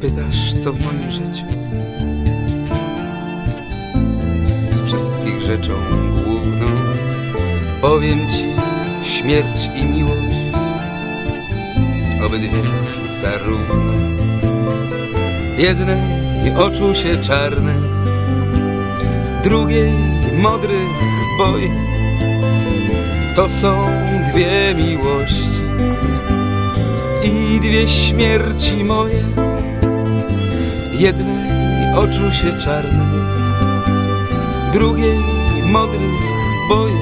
Pytasz, co w moim życiu? Z wszystkich rzeczą główną powiem ci śmierć i miłość. Obydwie zarówno jednej oczu się czarnych, drugiej modrych boi. To są dwie miłości i dwie śmierci moje. Jednej oczu się czarnych, drugiej modrych boję.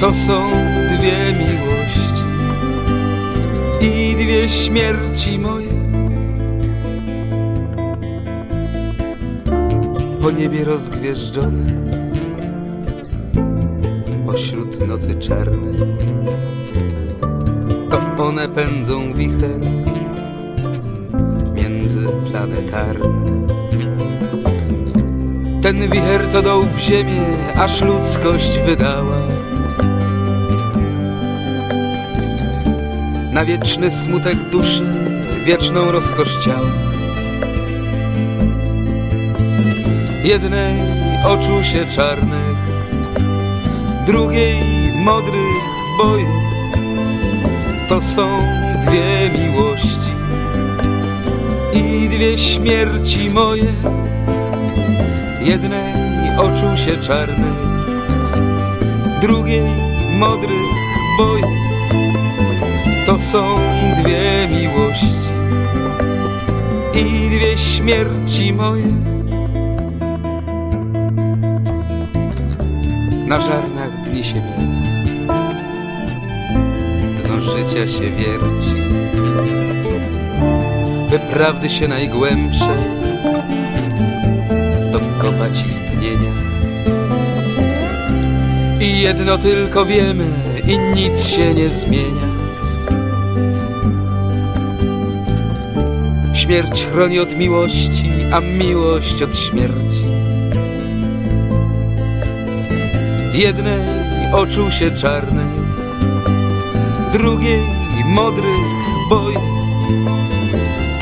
To są dwie miłości i dwie śmierci moje. Po niebie rozgwieżdżone, pośród nocy czarnej, to one pędzą wicher międzyplanetarny. Ten wicher, co dął w ziemię, aż ludzkość wydała. Na wieczny smutek duszy, wieczną rozkosz ciała. Jednej oczu się czarnych, drugiej modrych boi. To są dwie miłości dwie śmierci moje. Jednej oczu się czarnych, drugiej modrych boję. To są dwie miłości i dwie śmierci moje. Na żarnach dni się mienia, dno życia się wierci, by prawdy się najgłębsze dokopać istnienia. I jedno tylko wiemy, i nic się nie zmienia. Śmierć chroni od miłości, a miłość od śmierci. Jednej oczu się czarnych, drugiej modrych boi.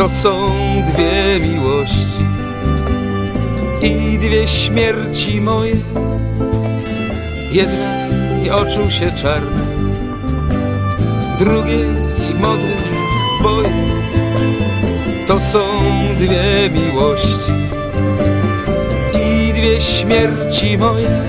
To są dwie miłości i dwie śmierci moje. Jednej oczu się czarnych, drugiej modrych boi. To są dwie miłości i dwie śmierci moje.